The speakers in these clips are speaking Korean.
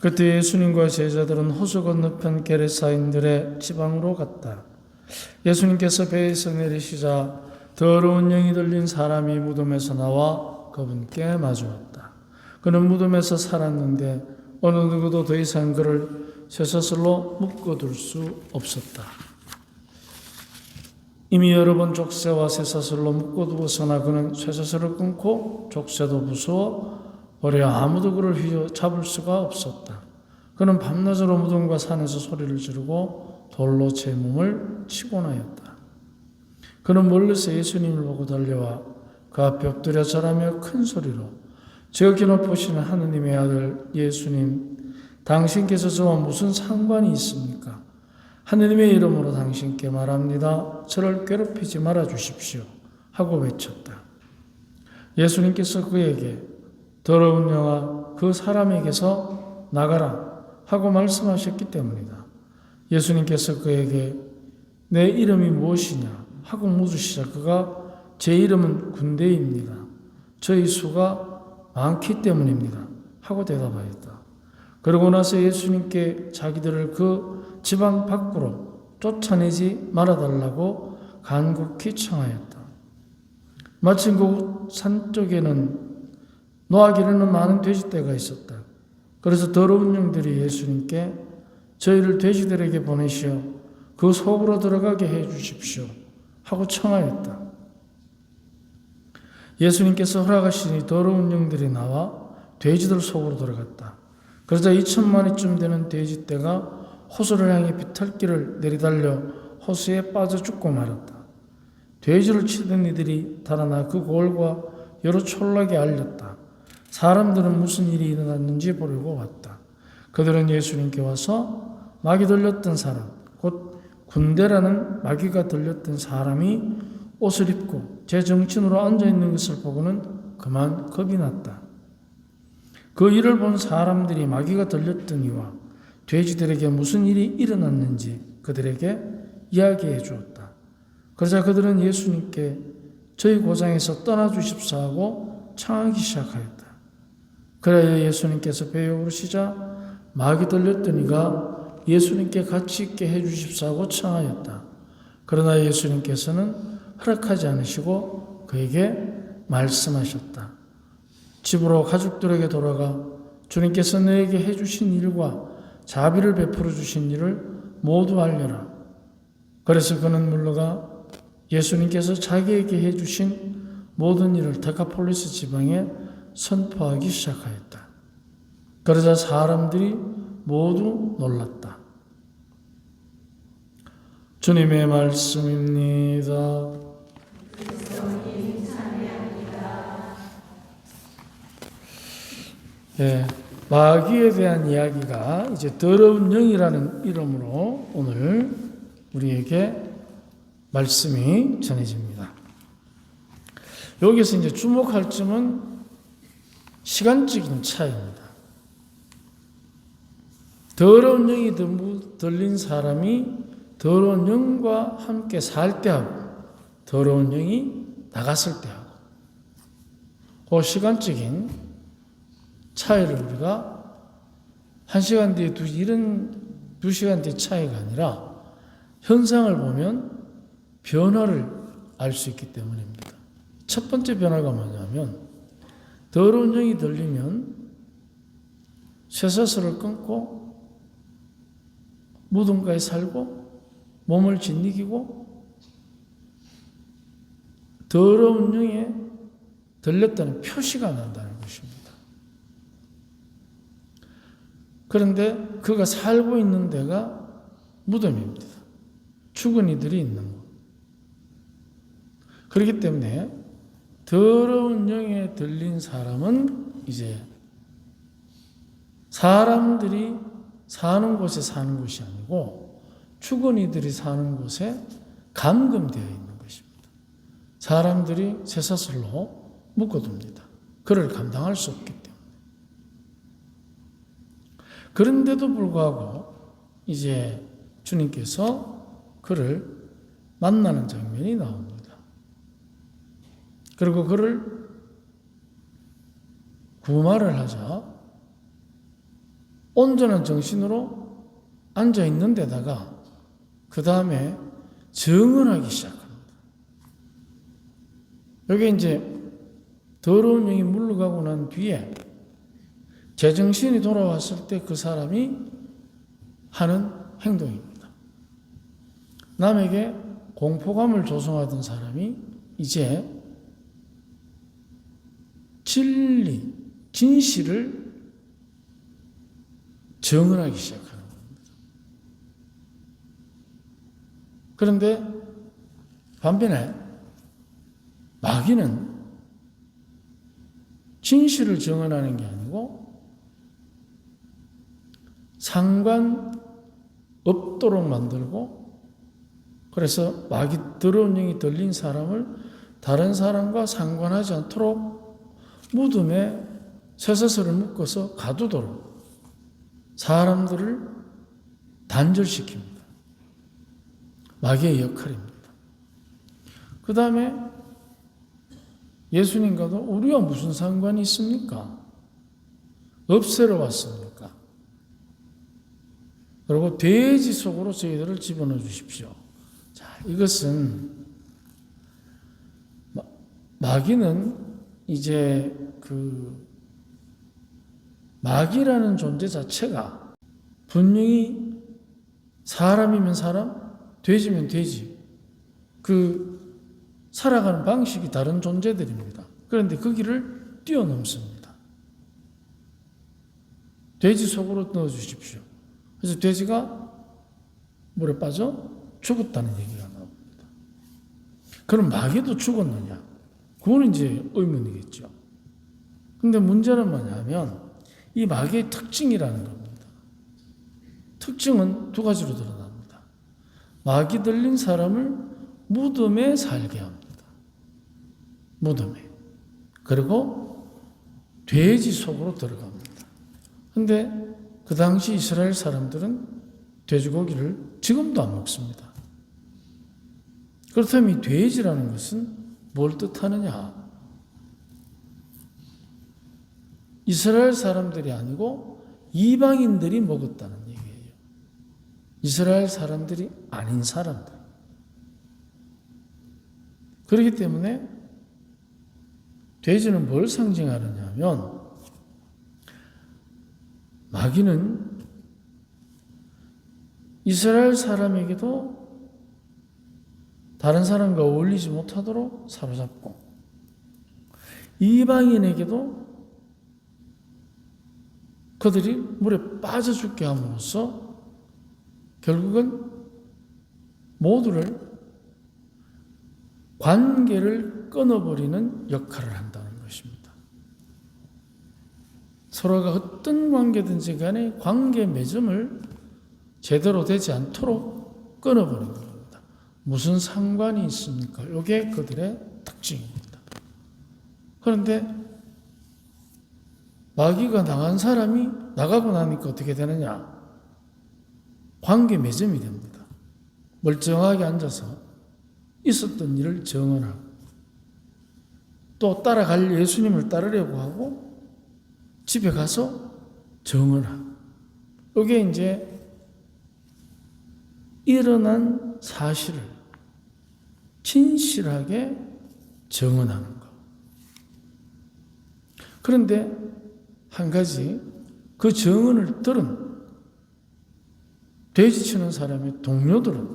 그때 예수님과 제자들은 호수 건너편 게레사인들의 지방으로 갔다. 예수님께서 배에서 내리시자 더러운 영이 들린 사람이 무덤에서 나와 그분께 마주왔다. 그는 무덤에서 살았는데 어느 누구도 더 이상 그를 쇠사슬로 묶어둘 수 없었다. 이미 여러 번 족쇄와 쇠사슬로 묶어두었으나 그는 쇠사슬을 끊고 족쇄도 부수어 버려 아무도 그를 휘어 잡을 수가 없었다. 그는 밤낮으로 무덤과 산에서 소리를 지르고 돌로 제 몸을 치곤 하였다. 그는 멀리서 예수님을 보고 달려와 그 앞에 엎드려 절하며 큰 소리로 저기 높으시는 하느님의 아들 예수님 당신께서 저와 무슨 상관이 있습니까? 하느님의 이름으로 당신께 말합니다. 저를 괴롭히지 말아 주십시오. 하고 외쳤다. 예수님께서 그에게 더러운 영아 그 사람에게서 나가라 하고 말씀하셨기 때문이다. 예수님께서 그에게 내 이름이 무엇이냐 하고 묻으시자 그가 제 이름은 군대입니다. 저희 수가 많기 때문입니다. 하고 대답하였다. 그러고 나서 예수님께 자기들을 그 지방 밖으로 쫓아내지 말아달라고 간곡히 청하였다. 마침 그 산 쪽에는 노하기르는 많은 돼지떼가 있었다. 그래서 더러운 영들이 예수님께 저희를 돼지들에게 보내시어 그 속으로 들어가게 해 주십시오. 하고 청하였다. 예수님께서 허락하시니 더러운 영들이 나와 돼지들 속으로 들어갔다. 그러자 2천마리쯤 되는 돼지떼가 호수를 향해 비탈길을 내리달려 호수에 빠져 죽고 말았다. 돼지를 치던 이들이 달아나 그 골과 여러 촌락에 알렸다. 사람들은 무슨 일이 일어났는지 보려고 왔다. 그들은 예수님께 와서 마귀 들렸던 사람, 곧 군대라는 마귀가 들렸던 사람이 옷을 입고 제 정친으로 앉아 있는 것을 보고는 그만 겁이 났다. 그 일을 본 사람들이 마귀가 들렸던 이와 돼지들에게 무슨 일이 일어났는지 그들에게 이야기해 주었다. 그러자 그들은 예수님께 저희 고장에서 떠나 주십사 하고 청하기 시작하였다. 그래야 예수님께서 배에 오르시자 마귀 들렸던 이가 예수님께 같이 있게 해 주십사 하고 청하였다. 그러나 예수님께서는 허락하지 않으시고 그에게 말씀하셨다. 집으로 가족들에게 돌아가 주님께서 너에게 해주신 일과 자비를 베풀어 주신 일을 모두 알려라. 그래서 그는 물러가 예수님께서 자기에게 해주신 모든 일을 데카폴리스 지방에 선포하기 시작하였다. 그러자 사람들이 모두 놀랐다. 주님의 말씀입니다. 예, 마귀에 대한 이야기가 이제 더러운 영이라는 이름으로 오늘 우리에게 말씀이 전해집니다. 여기서 이제 주목할 점은 시간적인 차이입니다. 더러운 영이 들린 사람이 더러운 영과 함께 살 때하고 더러운 영이 나갔을 때하고 그 시간적인 차이를 우리가 한 시간 뒤에 두, 이런 두 시간 뒤 차이가 아니라 현상을 보면 변화를 알 수 있기 때문입니다. 첫 번째 변화가 뭐냐면 더러운 영이 들리면 쇠사슬을 끊고 무덤가에 살고 몸을 짓이기고 더러운 영에 들렸다는 표시가 난다는 것입니다. 그런데 그가 살고 있는 데가 무덤입니다. 죽은 이들이 있는 곳. 그렇기 때문에 더러운 영에 들린 사람은 이제 사람들이 사는 곳에 사는 것이 아니고 죽은 이들이 사는 곳에 감금되어 있는 것입니다. 사람들이 쇠사슬로 묶어둡니다. 그를 감당할 수 없기 때문에. 그런데도 불구하고 이제 주님께서 그를 만나는 장면이 나옵니다. 그리고 그를 구마를 하자 온전한 정신으로 앉아 있는 데다가 그 다음에 정언하기 시작합니다. 여기 이제 더러운 영이 물러가고 난 뒤에 제정신이 돌아왔을 때 그 사람이 하는 행동입니다. 남에게 공포감을 조성하던 사람이 이제 진리, 진실을 정언하기 시작하는 겁니다. 그런데 반면에 마귀는 진실을 정언하는 게 아니고 상관 없도록 만들고 그래서 마귀 더러운 영이 들린 사람을 다른 사람과 상관하지 않도록 무덤에 쇠사슬을 묶어서 가두도록 사람들을 단절시킵니다. 마귀의 역할입니다. 그 다음에 예수님과도 우리와 무슨 상관이 있습니까? 없애러 왔습니까? 그리고 돼지 속으로 저희들을 집어넣어 주십시오. 자, 이것은 마- 마귀는 이제 그 마귀라는 존재 자체가 분명히 사람이면 사람, 돼지면 돼지. 그 살아가는 방식이 다른 존재들입니다. 그런데 그 길을 뛰어넘습니다. 돼지 속으로 넣어 주십시오. 그래서 돼지가 물에 빠져 죽었다는 얘기가 나옵니다. 그럼 마귀도 죽었느냐? 그건 이제 의문이겠죠. 근데 문제는 뭐냐면 이 마귀의 특징이라는 겁니다. 특징은 두 가지로 드러납니다. 마귀 들린 사람을 무덤에 살게 합니다. 무덤에. 그리고 돼지 속으로 들어갑니다. 근데 그 당시 이스라엘 사람들은 돼지고기를 지금도 안 먹습니다. 그렇다면 이 돼지라는 것은 뭘 뜻하느냐? 이스라엘 사람들이 아니고 이방인들이 먹었다는 얘기예요. 이스라엘 사람들이 아닌 사람들. 그렇기 때문에 돼지는 뭘 상징하느냐 하면 마귀는 이스라엘 사람에게도 다른 사람과 어울리지 못하도록 사로잡고 이방인에게도 그들이 물에 빠져 죽게 함으로써 결국은 모두를 관계를 끊어버리는 역할을 한다는 것입니다. 서로가 어떤 관계든지 간에 관계 맺음을 제대로 되지 않도록 끊어버리는 겁니다. 무슨 상관이 있습니까? 이게 그들의 특징입니다. 그런데 마귀가 나간 사람이 나가고 나니까 어떻게 되느냐? 관계 맺음이 됩니다. 멀쩡하게 앉아서 있었던 일을 정언하고 또 따라갈 예수님을 따르려고 하고 집에 가서 정언하고 이게 이제 일어난 사실을 진실하게 정언하는 것. 그런데 한 가지 그 정언을 들은 돼지치는 사람의 동료들은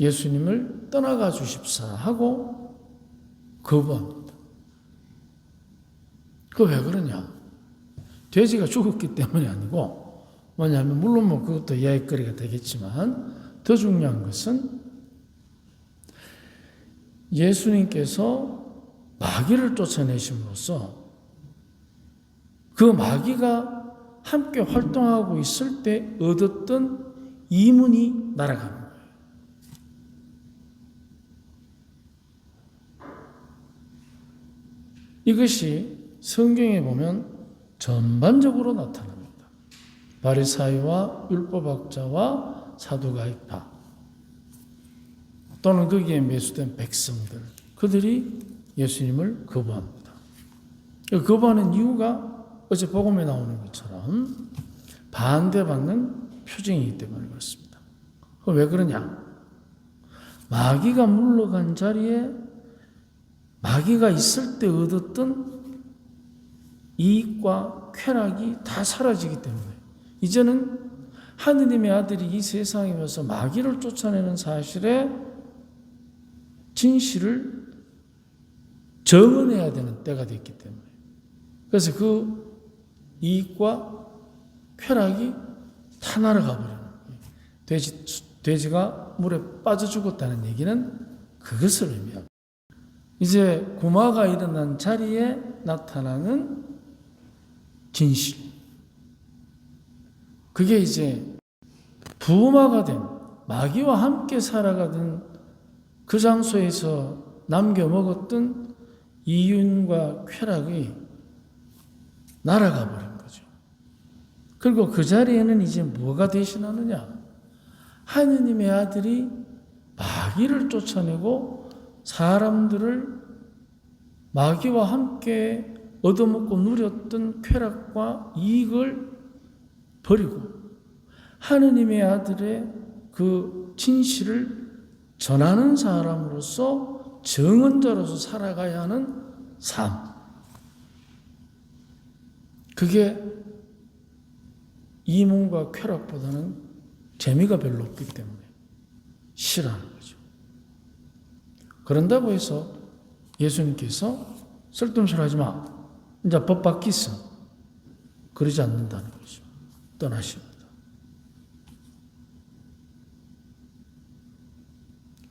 예수님을 떠나가 주십사 하고 거부합니다. 그 왜 그러냐? 돼지가 죽었기 때문이 아니고 뭐냐면 물론 뭐 그것도 이야기거리가 되겠지만 더 중요한 것은 예수님께서 마귀를 쫓아내심으로써 그 마귀가 함께 활동하고 있을 때 얻었던 이문이 날아가는 거예요. 이것이 성경에 보면 전반적으로 나타납니다. 바리사이와 율법학자와 사두가이파 또는 거기에 매수된 백성들 그들이 예수님을 거부합니다. 거부하는 이유가 어제 복음에 나오는 것처럼 반대받는 표징이기 때문에 그렇습니다. 그왜 그러냐? 마귀가 물러간 자리에 마귀가 있을 때 얻었던 이익과 쾌락이 다 사라지기 때문에 이제는 하느님의 아들이 이 세상에 와서 마귀를 쫓아내는 사실에 진실을 정언해야 되는 때가 됐기 때문에 그래서 그 이익과 쾌락이 다 날아가 버리는 거예요. 돼지, 돼지가 물에 빠져 죽었다는 얘기는 그것을 의미합니다. 이제 구마가 일어난 자리에 나타나는 진실. 그게 이제 부마가 된 마귀와 함께 살아가던 그 장소에서 남겨 먹었던 이윤과 쾌락이 날아가 버린 거죠. 그리고 그 자리에는 이제 뭐가 대신하느냐? 하느님의 아들이 마귀를 쫓아내고 사람들을 마귀와 함께 얻어먹고 누렸던 쾌락과 이익을 버리고 하느님의 아들의 그 진실을 전하는 사람으로서 정언자로서 살아가야 하는 삶. 그게 이문과 쾌락보다는 재미가 별로 없기 때문에 싫어하는 거죠. 그런다고 해서 예수님께서 쓸데없는 소리 하지 마. 이제 법 바뀌었어. 그러지 않는다는 거죠. 떠나십니다.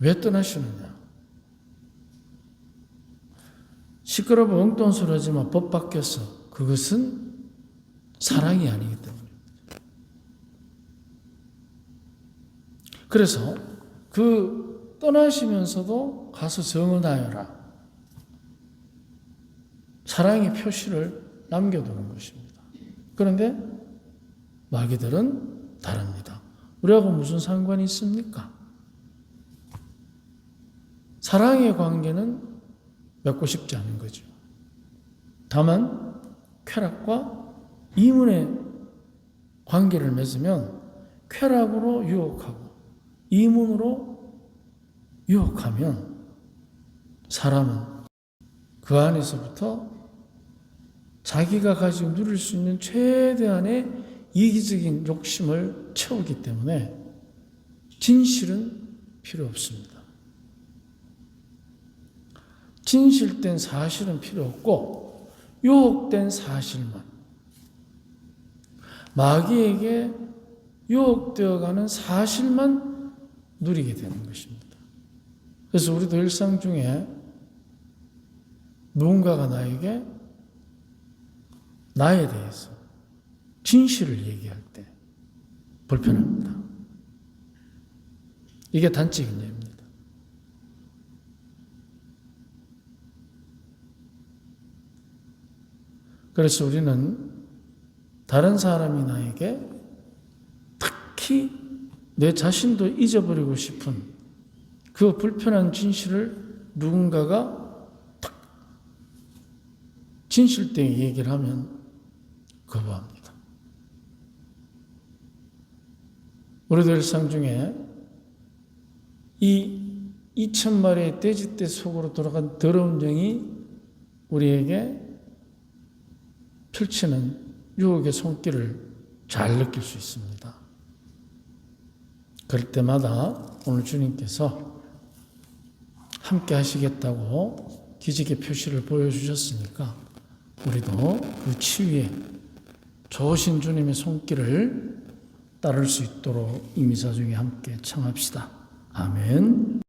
왜 떠나시느냐? 시끄러워 엉뚱한 소리 하지 마. 법 바뀌었어. 그것은 사랑이 아니기 때문에. 그래서 그 떠나시면서도 가서 정언하여라. 사랑의 표시를 남겨두는 것입니다. 그런데 마귀들은 다릅니다. 우리하고 무슨 상관이 있습니까? 사랑의 관계는 맺고 싶지 않은 거죠. 다만 쾌락과 이문의 관계를 맺으면 쾌락으로 유혹하고 이문으로 유혹하면 사람은 그 안에서부터 자기가 가지고 누릴 수 있는 최대한의 이기적인 욕심을 채우기 때문에 진실은 필요 없습니다. 진실된 사실은 필요 없고 유혹된 사실만 마귀에게 유혹되어가는 사실만 누리게 되는 것입니다. 그래서 우리도 일상 중에 누군가가 나에게 나에 대해서 진실을 얘기할 때 불편합니다. 이게 단적인 예입니다. 그래서 우리는 다른 사람이 나에게 특히 내 자신도 잊어버리고 싶은 그 불편한 진실을 누군가가 탁 진실되게 얘기를 하면 거부합니다. 우리들 일상 중에 이 2천 마리의 돼지떼 속으로 돌아간 더러운 영이 우리에게 펼치는 유혹의 손길을 잘 느낄 수 있습니다. 그럴 때마다 오늘 주님께서 함께 하시겠다고 기적의 표시를 보여주셨으니까 우리도 그 치유에 좋으신 주님의 손길을 따를 수 있도록 이미사 중에 함께 청합시다. 아멘.